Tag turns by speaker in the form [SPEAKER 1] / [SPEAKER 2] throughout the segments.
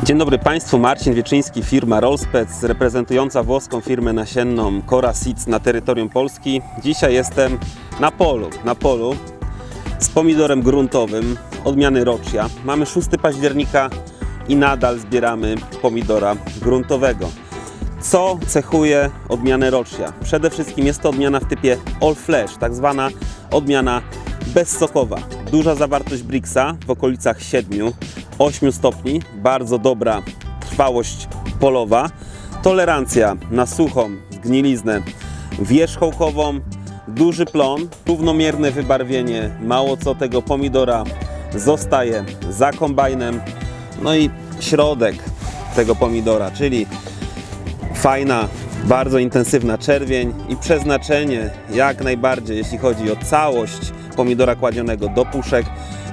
[SPEAKER 1] Dzień dobry Państwu, Marcin Wieczyński, firma Rollspec, reprezentująca włoską firmę nasienną Cora Seeds na terytorium Polski. Dzisiaj jestem na polu, na polu z pomidorem gruntowym odmiany Roczia. Mamy 6 października i nadal zbieramy pomidora gruntowego. Co cechuje odmianę Roczia? Przede wszystkim jest to odmiana w typie All Flash, tak zwana odmiana bezsokowa. Duża zawartość Brixa w okolicach 7-8 stopni, bardzo dobra trwałość polowa, tolerancja na suchą zgniliznę wierzchołkową, duży plon, równomierne wybarwienie, mało co tego pomidora zostaje za kombajnem, no i środek tego pomidora, czyli fajna, bardzo intensywna czerwień i przeznaczenie jak najbardziej, jeśli chodzi o całość pomidora kładzionego do puszek,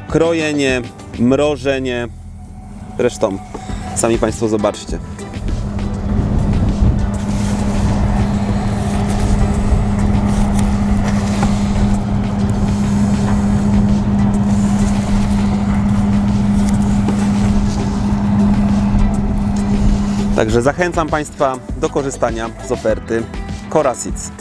[SPEAKER 1] krojenie, mrożenie. Zresztą sami Państwo zobaczcie. Także zachęcam Państwa do korzystania z oferty Cora Seeds.